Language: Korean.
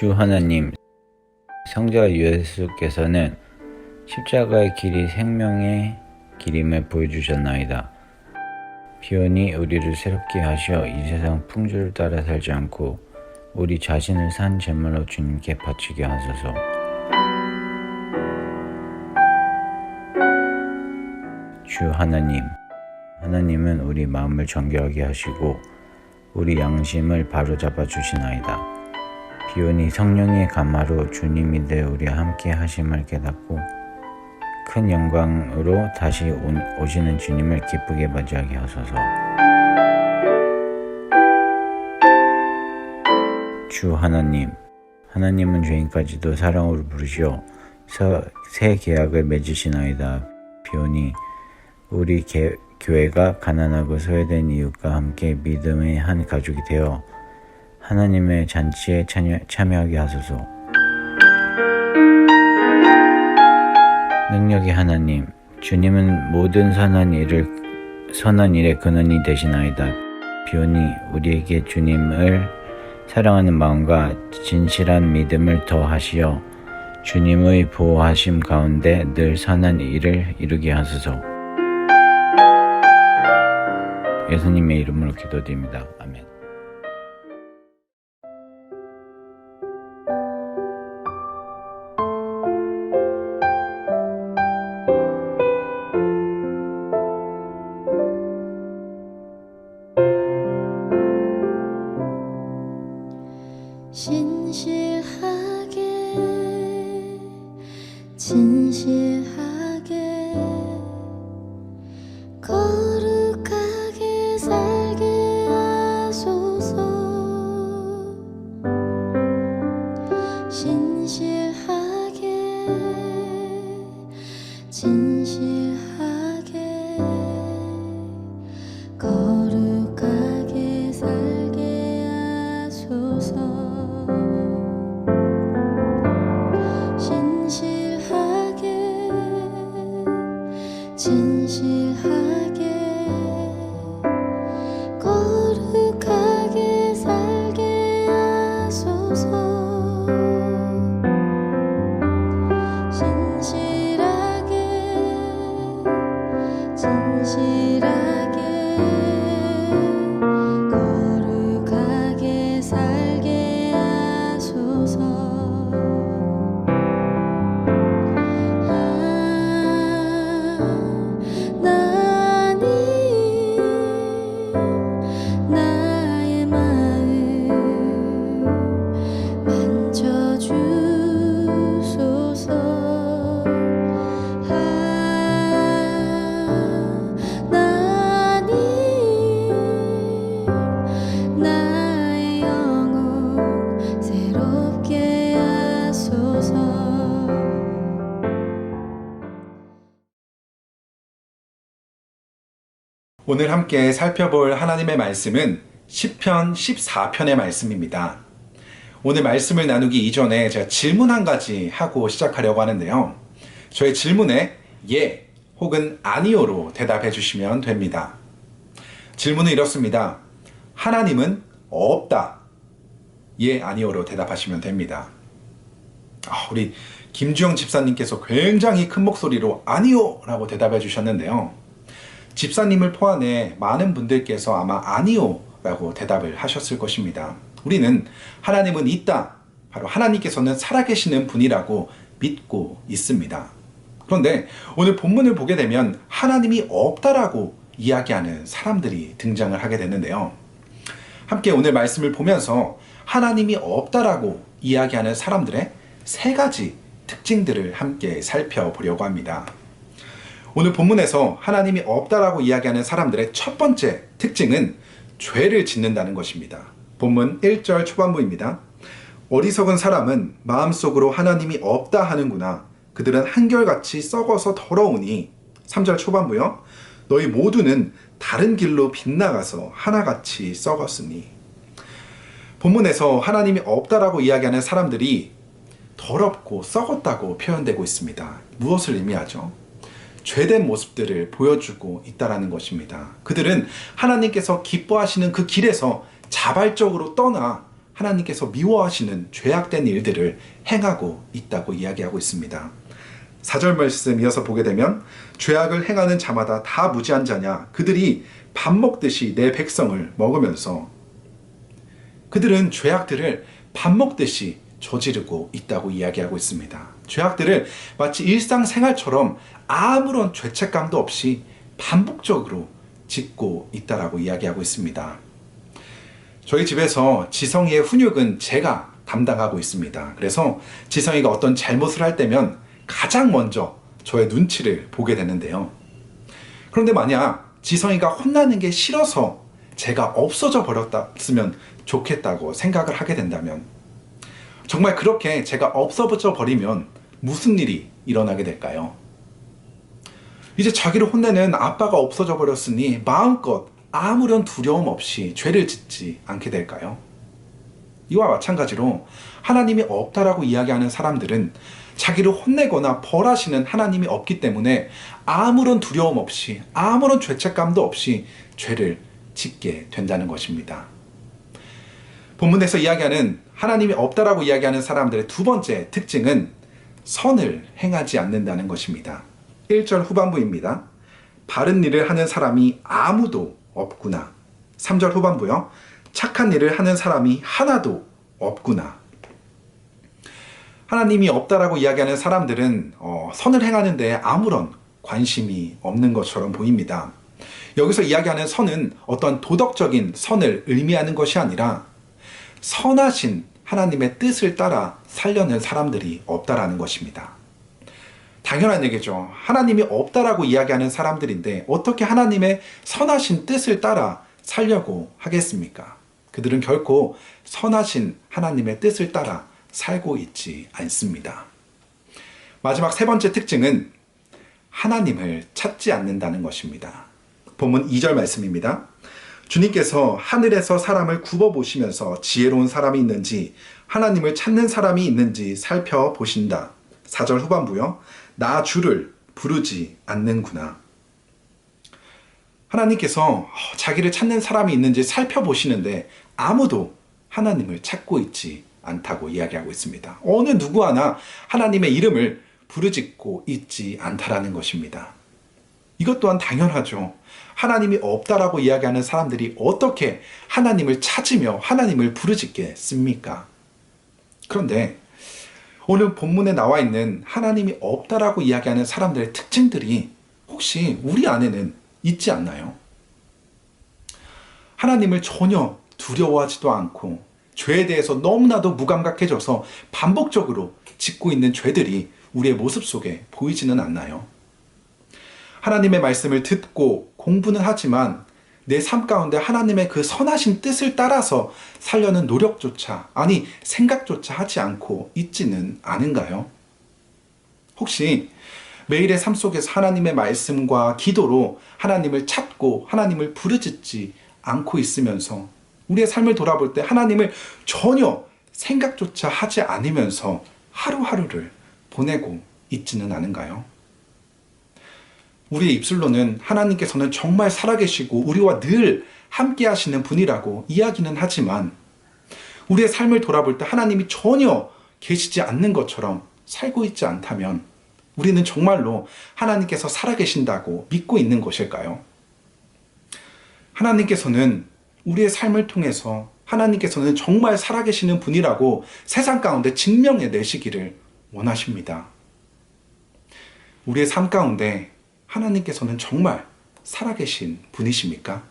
주 하나님, 성자 예수께서는 십자가의 길이 생명의 길임을 보여주셨나이다. 비오니 우리를 새롭게 하시어 이 세상 풍조를 따라 살지 않고 우리 자신을 산 제물로 주님께 바치게 하소서. 주 하나님, 하나님은 우리 마음을 정결하게 하시고 우리 양심을 바로잡아 주시나이다. 비오니 성령의 감화로 주님이 늘 우리와 함께 하심을 깨닫고 큰 영광으로 다시 오- 오시는 주님을 기쁘게 맞이하게 하소서. 주 하나님, 하나님은 죄인까지도 사랑으로 부르시어 서- 새 계약을 맺으시나이다. 비오니 우리 개- 교회가 가난하고 소외된 이웃과 함께 믿음의 한 가족이 되어 하나님의 잔치에 참여, 참여하게 하소서. 능력의 하나님, 주님은 모든 선한 일을 선한 일의 근원이 되시나이다. 비오니 우리에게 주님을 사랑하는 마음과 진실한 믿음을 더하시어 주님의 보호하심 가운데 늘 선한 일을 이루게 하소서. 예수님의 이름으로 기도드립니다. 아멘. 신 오늘 함께 살펴볼 하나님의 말씀은 시편 14편의 말씀입니다. 오늘 말씀을 나누기 이전에 제가 질문 한 가지 하고 시작하려고 하는데요. 저의 질문에 예 혹은 아니요로 대답해 주시면 됩니다. 질문은 이렇습니다. 하나님은 없다. 예, 아니요로 대답하시면 됩니다. 아, 우리 김주영 집사님께서 굉장히 큰 목소리로 아니요! 라고 대답해 주셨는데요. 집사님을 포함해 많은 분들께서 아마 아니요 라고 대답을 하셨을 것입니다. 우리는 하나님은 있다. 바로 하나님께서는 살아계시는 분이라고 믿고 있습니다. 그런데 오늘 본문을 보게 되면 하나님이 없다라고 이야기하는 사람들이 등장을 하게 되는데요. 함께 오늘 말씀을 보면서 하나님이 없다라고 이야기하는 사람들의 세 가지 특징들을 함께 살펴보려고 합니다. 오늘 본문에서 하나님이 없다라고 이야기하는 사람들의 첫 번째 특징은 죄를 짓는다는 것입니다. 본문 1절 초반부입니다. 어리석은 사람은 마음속으로 하나님이 없다 하는구나. 그들은 한결같이 썩어서 더러우니 3절 초반부요. 너희 모두는 다른 길로 빗나가서 하나같이 썩었으니 본문에서 하나님이 없다라고 이야기하는 사람들이 더럽고 썩었다고 표현되고 있습니다. 무엇을 의미하죠? 죄된 모습들을 보여주고 있다라는 것입니다. 그들은 하나님께서 기뻐하시는 그 길에서 자발적으로 떠나 하나님께서 미워하시는 죄악된 일들을 행하고 있다고 이야기하고 있습니다. 4절 말씀 이어서 보게 되면 죄악을 행하는 자마다 다 무지한 자냐 그들이 밥 먹듯이 내 백성을 먹으면서 그들은 죄악들을 밥 먹듯이 저지르고 있다고 이야기하고 있습니다. 죄악들을 마치 일상생활처럼 아무런 죄책감도 없이 반복적으로 짓고 있다라고 이야기하고 있습니다. 저희 집에서 지성이의 훈육은 제가 담당하고 있습니다. 그래서 지성이가 어떤 잘못을 할 때면 가장 먼저 저의 눈치를 보게 되는데요. 그런데 만약 지성이가 혼나는 게 싫어서 제가 없어져 버렸으면 좋겠다고 생각을 하게 된다면 정말 그렇게 제가 없어져 버리면 무슨 일이 일어나게 될까요? 이제 자기를 혼내는 아빠가 없어져 버렸으니 마음껏 아무런 두려움 없이 죄를 짓지 않게 될까요? 이와 마찬가지로 하나님이 없다라고 이야기하는 사람들은 자기를 혼내거나 벌하시는 하나님이 없기 때문에 아무런 두려움 없이 아무런 죄책감도 없이 죄를 짓게 된다는 것입니다. 본문에서 이야기하는 하나님이 없다라고 이야기하는 사람들의 두 번째 특징은 선을 행하지 않는다는 것입니다. 1절 후반부입니다. 바른 일을 하는 사람이 아무도 없구나. 3절 후반부요. 착한 일을 하는 사람이 하나도 없구나. 하나님이 없다라고 이야기하는 사람들은 어, 선을 행하는데 아무런 관심이 없는 것처럼 보입니다. 여기서 이야기하는 선은 어떤 도덕적인 선을 의미하는 것이 아니라 선하신 하나님의 뜻을 따라 살려는 사람들이 없다라는 것입니다. 당연한 얘기죠. 하나님이 없다라고 이야기하는 사람들인데 어떻게 하나님의 선하신 뜻을 따라 살려고 하겠습니까? 그들은 결코 선하신 하나님의 뜻을 따라 살고 있지 않습니다. 마지막 세 번째 특징은 하나님을 찾지 않는다는 것입니다. 본문 2절 말씀입니다. 주님께서 하늘에서 사람을 굽어 보시면서 지혜로운 사람이 있는지 하나님을 찾는 사람이 있는지 살펴보신다. 4절 후반부요. 나 주를 부르지 않는구나. 하나님께서 자기를 찾는 사람이 있는지 살펴보시는데 아무도 하나님을 찾고 있지 않다고 이야기하고 있습니다. 어느 누구 하나 하나님의 이름을 부르짖고 있지 않다라는 것입니다. 이것 또한 당연하죠. 하나님이 없다라고 이야기하는 사람들이 어떻게 하나님을 찾으며 하나님을 부르짖겠습니까? 그런데 오늘 본문에 나와 있는 하나님이 없다라고 이야기하는 사람들의 특징들이 혹시 우리 안에는 있지 않나요? 하나님을 전혀 두려워하지도 않고 죄에 대해서 너무나도 무감각해져서 반복적으로 짓고 있는 죄들이 우리의 모습 속에 보이지는 않나요? 하나님의 말씀을 듣고 공부는 하지만 내 삶 가운데 하나님의 그 선하신 뜻을 따라서 살려는 노력조차, 아니, 생각조차 하지 않고 있지는 않은가요? 혹시 매일의 삶 속에서 하나님의 말씀과 기도로 하나님을 찾고 하나님을 부르짖지 않고 있으면서 우리의 삶을 돌아볼 때 하나님을 전혀 생각조차 하지 않으면서 하루하루를 보내고 있지는 않은가요? 우리의 입술로는 하나님께서는 정말 살아계시고 우리와 늘 함께 하시는 분이라고 이야기는 하지만 우리의 삶을 돌아볼 때 하나님이 전혀 계시지 않는 것처럼 살고 있지 않다면 우리는 정말로 하나님께서 살아계신다고 믿고 있는 것일까요? 하나님께서는 우리의 삶을 통해서 하나님께서는 정말 살아계시는 분이라고 세상 가운데 증명해 내시기를 원하십니다. 우리의 삶 가운데 하나님께서는 정말 살아계신 분이십니까?